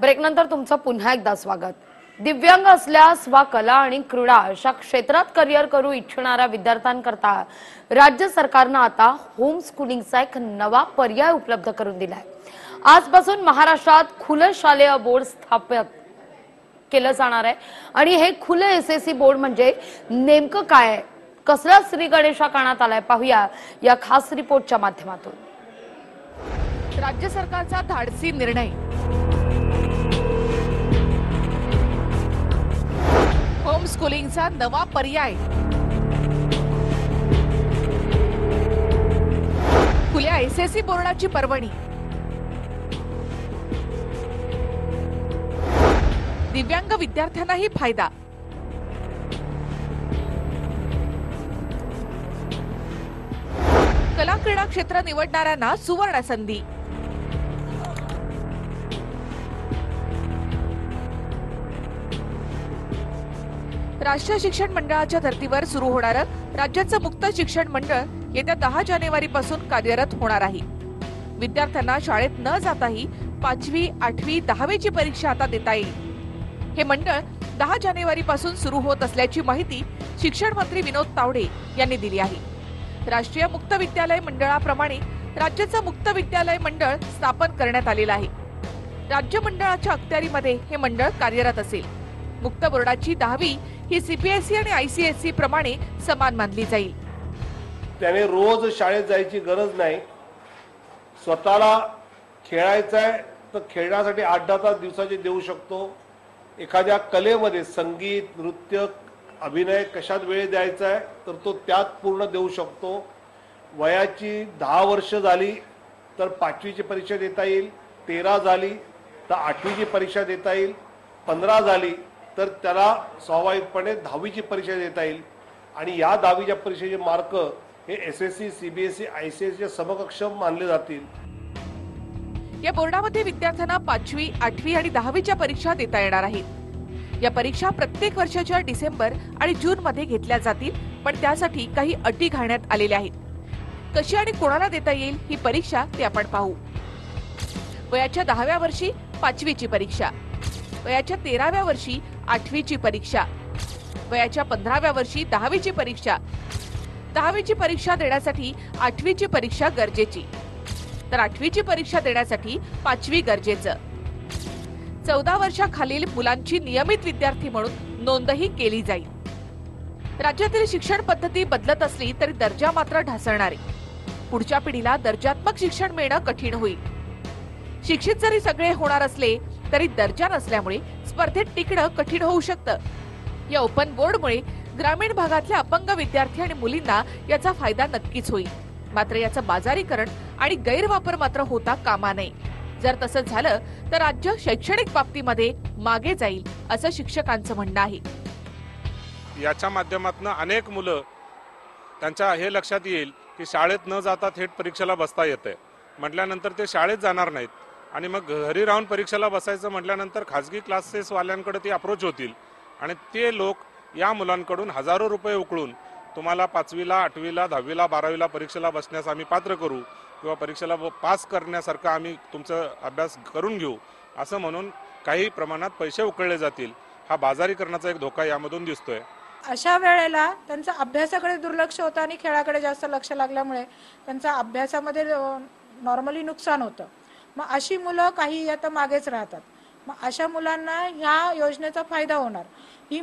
ब्रेकनंतर तुमचं पुन्हा एकदा स्वागत. दिव्यांग असल्यास वा कला आणि क्रीडा अशा क्षेत्रात करिअर करू इच्छिणाऱ्या विद्यार्थ्यांकरता राज्य सरकारनं आता होम स्कूलिंगचा एक नवा पर्याय उपलब्ध करून दिलाय. आजपासून महाराष्ट्रात खुलं शालेय बोर्ड स्थापित केलं जाणार आहे. आणि हे खुलं एस एस सी बोर्ड म्हणजे नेमकं काय कसला श्री गणेशा करण्यात आलाय? पाहूया या खास रिपोर्टच्या माध्यमातून. राज्य सरकारचा धाडसी निर्णय. स्कूलिंगचा नवा पर्याय. खुल्या एस एस सी बोर्डाची पर्वणी. दिव्यांग विद्यार्थ्यांनाही फायदा. कला क्रीडा क्षेत्र निवडणाऱ्यांना सुवर्ण संधी राष्ट्रीय शिक्षण मंडळाच्या धर्तीवर सुरू होणारं राज्याचं मुक्त शिक्षण मंडळ येत्या दहा जानेवारी पासून कार्यरत होणार आहे. विद्यार्थ्यांना शाळेत न जाताही पाचवी आठवी दहावीची परीक्षा आता देता येईल. हे मंडळ दहा जानेवारी पासून सुरू होत असल्याची माहिती शिक्षण मंत्री विनोद तावडे यांनी दिली आहे. राष्ट्रीय मुक्त विद्यालय मंडळाप्रमाणे राज्याचं मुक्त विद्यालय मंडळ स्थापन करण्यात आलेलं आहे. राज्य मंडळाच्या अखत्यारीमध्ये हे मंडळ कार्यरत असेल. मुक्त बोर्डाची दहावी ही सीपीएसई आणि आयसीएसई प्रमाणे समान मानली जाईल. त्याने रोज शाळेत जायची गरज नाही. स्वतःला खेळायचं आहे तर खेळण्यासाठी आठ दहा तास दिवसाचे देऊ शकतो. एखाद्या कलेमध्ये संगीत नृत्य अभिनय कशात वेळ द्यायचा आहे तर तो त्यात पूर्ण देऊ शकतो. वयाची दहा वर्ष झाली तर पाचवीची परीक्षा देता येईल. तेरा झाली तर आठवीची परीक्षा देता येईल. पंधरा झाली तर त्याला स्वाभाविकपणे दहावीची परीक्षा देता येईल. आणि या दहावीच्या परीक्षेचे मार्क हे S S C C B S C I C S समकक्ष मानले जातील. या बोर्डामध्ये विद्यार्थ्यांना पाचवी आठवी आणि दहावीच्या परीक्षा देता येणार आहेत. या परीक्षा प्रत्येक वर्षाच्या डिसेंबर आणि जून मध्ये घेतल्या जातील पण त्यासाठी काही अटी घालण्यात आलेल्या आहेत. कशी आणि कोणाला देता येईल ही परीक्षा ते आपण पाहू. वयाच्या दहाव्या वर्षी पाचवीची परीक्षा. वयाच्या तेराव्या वर्षी आठवीची परीक्षा. वयाच्या पंधराव्या वर्षी दहावीची परीक्षा. दहावीची परीक्षा देण्यासाठी आठवीची परीक्षा गरजेची. तर आठवीची परीक्षा देण्यासाठी पाचवी गरजेचं. चौदा वर्षाखालील मुलांची नियमित विद्यार्थी म्हणून नोंदही केली जाईल. राज्यातील शिक्षण पद्धती बदलत असली तरी दर्जा मात्र ढासळणार. आहे पुढच्या पिढीला दर्जात्मक शिक्षण मिळणं कठीण होईल. शिक्षित जरी सगळे होणार असले तरी दर्जा नसल्यामुळे स्पर्धेत टिकणं कठीण होऊ शकतं. या ओपन बोर्डमुळे ग्रामीण भागातल्या अपंग विद्यार्थी आणि मुलींना याचा फायदा नक्कीच होईल. मात्र याचं बाजारीकरण आणि गैरवापर मात्र होता कामा नये. जर तसं झालं तर राज्य शैक्षणिक बाबतीमध्ये मागे जाईल असं शिक्षकांचं म्हणणं आहे. याच्या माध्यमातून अनेक मुलं त्यांच्या हे लक्षात येईल की शाळेत न जाता थेट परीक्षेला बसता येते. म्हटल्यानंतर ते शाळेत जाणार नाहीत. आणि मग घरी राहून परीक्षेला बसायचं म्हटल्यानंतर खाजगी क्लासेसवाल्यांकडे ती अप्रोच होतील. आणि ते लोक या मुलांकडून हजारो रुपये उकळून तुम्हाला पाचवीला आठवीला दहावीला बारावीला परीक्षेला बसण्यास आम्ही पात्र करू किंवा परीक्षेला पास करण्यासारखं आम्ही तुमचं अभ्यास करून घेऊ असं म्हणून काही प्रमाणात पैसे उकळले जातील. हा बाजारीकरणाचा एक धोका यामधून दिसतोय. अशा वेळेला त्यांचं अभ्यासाकडे दुर्लक्ष होतं आणि खेळाकडे जास्त लक्ष लागल्यामुळे त्यांचा अभ्यासामध्ये नॉर्मली नुकसान होतं. मग अशी मुलं काही आता मागेच राहतात. मग अशा मुलांना ह्या योजनेचा फायदा होणार. ही